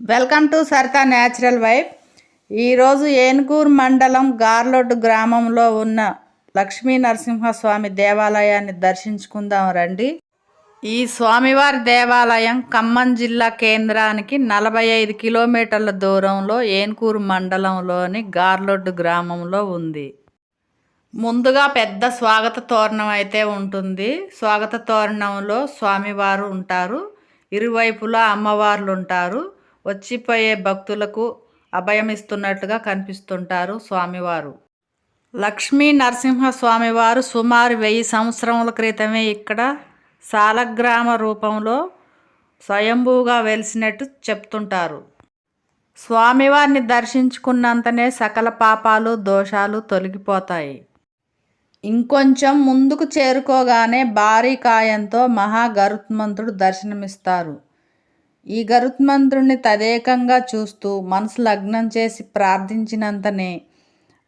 Welcome to Saritha natural wife. ఈరోజు ఏనుగూరు మండలం గార్లోడ్ గ్రామంలో ఉన్న లక్ష్మీ నరసింహస్వామి దేవాలయాన్ని దర్శించుకుందాం రండి. ఈ స్వామివారి దేవాలయం ఖమ్మం జిల్లా కేంద్రానికి నలభై ఐదు కిలోమీటర్ల దూరంలో ఏనుకూరు మండలంలోని గార్లొడ్డు గ్రామంలో ఉంది. ముందుగా పెద్ద స్వాగత తోరణం అయితే ఉంటుంది. స్వాగత తోరణంలో స్వామివారు ఉంటారు. ఇరువైపులా అమ్మవార్లు ఉంటారు. వచ్చిపోయే భక్తులకు అభయమిస్తున్నట్లుగా కనిపిస్తుంటారు స్వామివారు. లక్ష్మీ నరసింహ స్వామివారు సుమారు వెయ్యి సంవత్సరముల క్రితమే ఇక్కడ సాలగ్రామ రూపంలో స్వయంభూగా వెలిసినట్టు చెప్తుంటారు. స్వామివారిని దర్శించుకున్నంతనే సకల పాపాలు దోషాలు తొలగిపోతాయి. ఇంకొంచెం ముందుకు చేరుకోగానే భారీ కాయంతో మహాగరుత్మంతుడు దర్శనమిస్తారు. ఈ గరుత్మంతుడిని తదేకంగా చూస్తూ మనసు లగ్నం చేసి ప్రార్థించినంతనే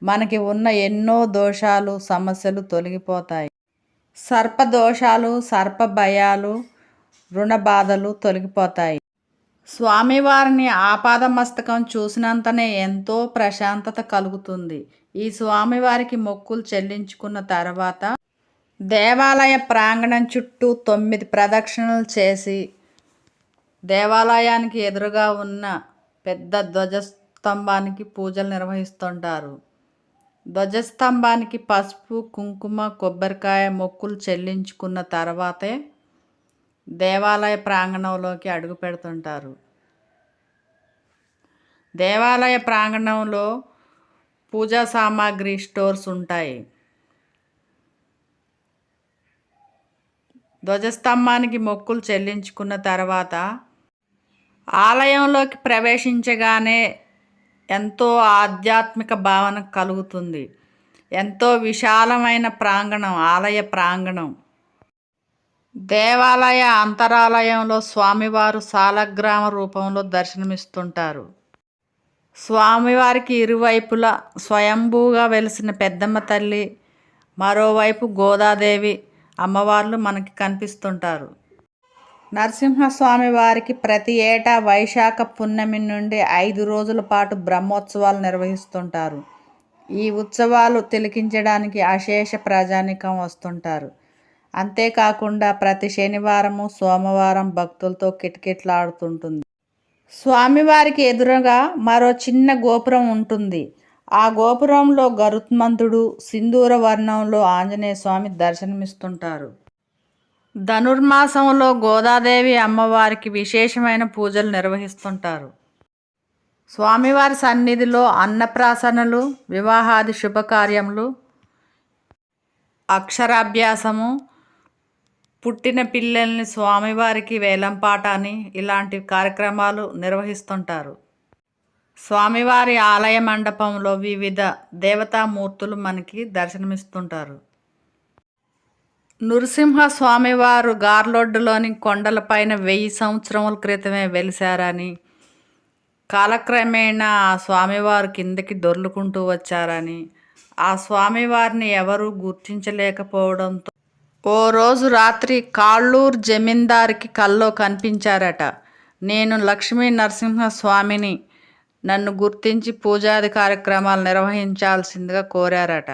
మనకి ఉన్న ఎన్నో దోషాలు సమస్యలు తొలగిపోతాయి. సర్ప దోషాలు సర్ప భయాలు రుణ బాధలు తొలగిపోతాయి. స్వామివారిని ఆపాదమస్తకం చూసినంతనే ఎంతో ప్రశాంతత కలుగుతుంది. ఈ స్వామివారికి మొక్కులు చెల్లించుకున్న తర్వాత దేవాలయ ప్రాంగణం చుట్టూ తొమ్మిది ప్రదక్షిణలు చేసి దేవాలయానికి ఎదురుగా ఉన్న పెద్ద ధ్వజస్తంభానికి పూజలు నిర్వహిస్తుంటారు. ధ్వజస్తంభానికి పసుపు కుంకుమ కొబ్బరికాయ మొక్కులు చెల్లించుకున్న తర్వాతే దేవాలయ ప్రాంగణంలోకి అడుగు పెడుతుంటారు. దేవాలయ ప్రాంగణంలో పూజా సామాగ్రి స్టోర్స్ ఉంటాయి. ధ్వజస్తంభానికి మొక్కులు చెల్లించుకున్న తర్వాత ఆలయంలోకి ప్రవేశించగానే ఎంతో ఆధ్యాత్మిక భావన కలుగుతుంది. ఎంతో విశాలమైన ప్రాంగణం ఆలయ ప్రాంగణం. దేవాలయ అంతరాలయంలో స్వామివారు సాలగ్రామ రూపంలో దర్శనమిస్తుంటారు. స్వామివారికి ఇరువైపులా స్వయంభూగా వెలిసిన పెద్దమ్మ తల్లి మరోవైపు గోదాదేవి అమ్మవార్లు మనకి కనిపిస్తుంటారు. నరసింహస్వామి వారికి ప్రతి ఏటా వైశాఖ పున్నమి నుండి ఐదు రోజుల పాటు బ్రహ్మోత్సవాలు నిర్వహిస్తుంటారు. ఈ ఉత్సవాలు తిలకించడానికి అశేష ప్రజానికం వస్తుంటారు. అంతేకాకుండా ప్రతి శనివారము సోమవారం భక్తులతో కిటకిట్లాడుతుంటుంది. స్వామివారికి ఎదురుగా మరో చిన్న గోపురం ఉంటుంది. ఆ గోపురంలో గరుత్మంతుడు సింధూర వర్ణంలో ఆంజనేయ స్వామి దర్శనమిస్తుంటారు. ధనుర్మాసంలో గోదాదేవి అమ్మవారికి విశేషమైన పూజలు నిర్వహిస్తుంటారు. స్వామివారి సన్నిధిలో అన్నప్రాసనలు వివాహాది శుభకార్యములు అక్షరాభ్యాసము పుట్టిన పిల్లల్ని స్వామివారికి వేలంపాట అని ఇలాంటి కార్యక్రమాలు నిర్వహిస్తుంటారు. స్వామివారి ఆలయ మండపంలో వివిధ దేవతామూర్తులు మనకి దర్శనమిస్తుంటారు. నృసింహస్వామివారు గార్లోడ్లోని గార్లొడ్డులోని కొండలపైన వెయ్యి సంవత్సరముల క్రితమే వెలిశారని కాలక్రమేణా ఆ స్వామివారు కిందకి దొర్లుకుంటూ వచ్చారని ఆ స్వామివారిని ఎవరూ గుర్తించలేకపోవడంతో ఓ రోజు రాత్రి కాళ్ళూరు జమీందారికి కల్లో కనిపించారట. నేను లక్ష్మీ నరసింహస్వామిని నన్ను గుర్తించి పూజాది కార్యక్రమాలు నిర్వహించాల్సిందిగా కోరారట.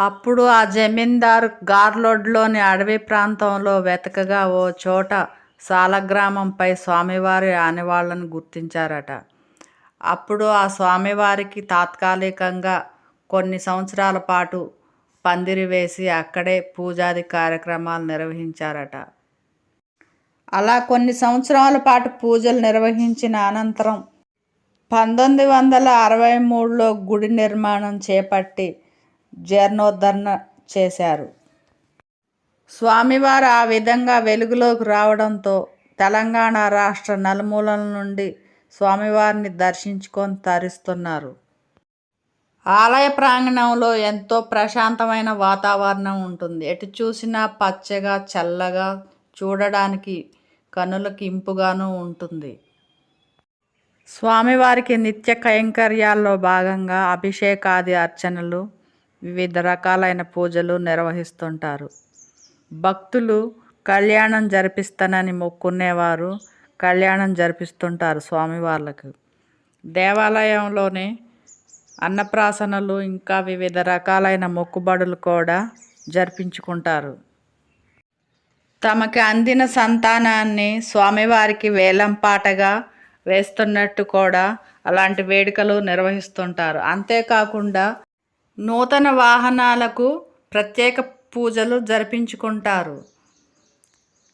అప్పుడు ఆ జమీందారు గార్లోడ్లోని అడవి ప్రాంతంలో వెతకగా ఓ చోట సాలగ్రామంపై స్వామివారి ఆనవాళ్ళను గుర్తించారట. అప్పుడు ఆ స్వామివారికి తాత్కాలికంగా కొన్ని సంవత్సరాల పాటు పందిరి వేసి అక్కడే పూజాది కార్యక్రమాలు నిర్వహించారట. అలా కొన్ని సంవత్సరాల పాటు పూజలు నిర్వహించిన అనంతరం పంతొమ్మిది వందల అరవై మూడులో గుడి నిర్మాణం చేపట్టి జీర్ణోద్ధరణ చేశారు. స్వామివారు ఆ విధంగా వెలుగులోకి రావడంతో తెలంగాణ రాష్ట్ర నలుమూలల నుండి స్వామివారిని దర్శించుకొని తరిస్తున్నారు. ఆలయ ప్రాంగణంలో ఎంతో ప్రశాంతమైన వాతావరణం ఉంటుంది. ఎటు చూసినా పచ్చగా చల్లగా చూడడానికి కనులకు ఇంపుగాను ఉంటుంది. స్వామివారికి నిత్య కైంకర్యాల్లో భాగంగా అభిషేకాది అర్చనలు వివిధ రకాలైన పూజలు నిర్వహిస్తుంటారు. భక్తులు కళ్యాణం జరిపిస్తానని మొక్కునేవారు కళ్యాణం జరిపిస్తుంటారు స్వామివార్లకు. దేవాలయంలోనే అన్నప్రాసనలు ఇంకా వివిధ రకాలైన మొక్కుబడులు కూడా జరిపించుకుంటారు. తమకి అందిన సంతానాన్ని స్వామివారికి వేలంపాటగా వేస్తున్నట్టు కూడా అలాంటి వేడుకలు నిర్వహిస్తుంటారు. అంతేకాకుండా నూతన వాహనాలకు ప్రత్యేక పూజలు జరిపించుకుంటారు.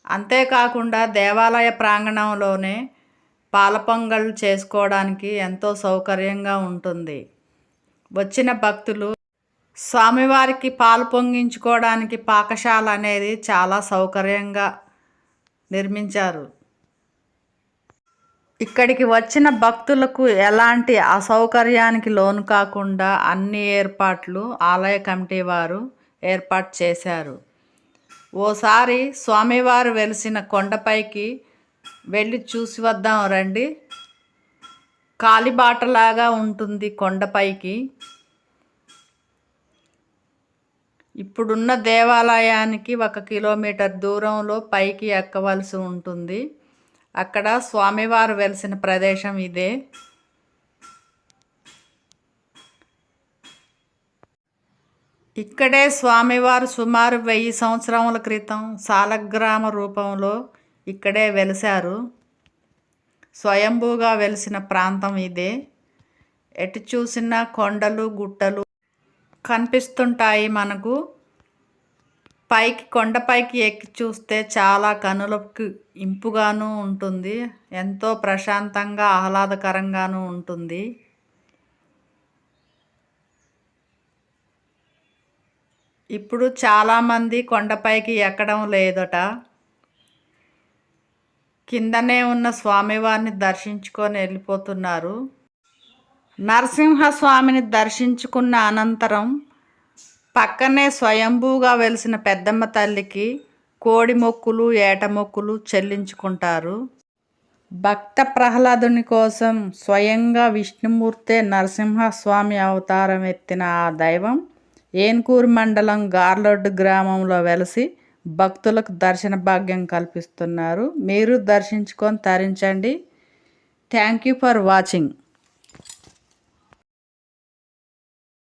అంతేకాకుండా దేవాలయ ప్రాంగణంలోనే పాలపొంగళ్ళు చేసుకోవడానికి ఎంతో సౌకర్యంగా ఉంటుంది. వచ్చిన భక్తులు స్వామివారికి పాలు పొంగించుకోవడానికి పాకశాల అనేది చాలా సౌకర్యంగా నిర్మించారు. ఇక్కడికి వచ్చిన భక్తులకు ఎలాంటి అసౌకర్యానికి లోను కాకుండా అన్ని ఏర్పాట్లు ఆలయ కమిటీ వారు ఏర్పాటు చేశారు. ఓసారి స్వామివారు వెలిసిన కొండపైకి వెళ్ళి చూసి వద్దాం రండి. కాలిబాటలాగా ఉంటుంది కొండపైకి. ఇప్పుడున్న దేవాలయానికి ఒక కిలోమీటర్ దూరంలో పైకి ఎక్కవలసి ఉంటుంది. అక్కడ స్వామివారు వెలిసిన ప్రదేశం ఇదే. ఇక్కడే స్వామివారు సుమారు వెయ్యి సంవత్సరముల క్రితం సాలగ్రామ రూపంలో ఇక్కడే వెలిశారు. స్వయంభూగా వెలిసిన ప్రాంతం ఇదే. ఎటు చూసినా కొండలు గుట్టలు కనిపిస్తుంటాయి మనకు. పైకి కొండపైకి ఎక్కి చూస్తే చాలా కనులకు ఇంపుగాను ఉంటుంది. ఎంతో ప్రశాంతంగా ఆహ్లాదకరంగాను ఉంటుంది. ఇప్పుడు చాలామంది కొండపైకి ఎక్కడం లేదట. కిందనే ఉన్న స్వామివారిని దర్శించుకొని వెళ్ళిపోతున్నారు. నరసింహస్వామిని దర్శించుకున్న అనంతరం పక్కనే స్వయంభూగా వెలిసిన పెద్దమ్మ తల్లికి కోడి మొక్కులు ఏట మొక్కులు చెల్లించుకుంటారు. భక్త ప్రహ్లాదుని కోసం స్వయంగా విష్ణుమూర్తే నరసింహస్వామి అవతారం ఎత్తిన ఆ దైవం ఏన్కూరు మండలం గార్లోడ్ గ్రామంలో వెలిసి భక్తులకు దర్శన భాగ్యం కల్పిస్తున్నారు. మీరు దర్శించుకొని తరించండి. Thank you for watching.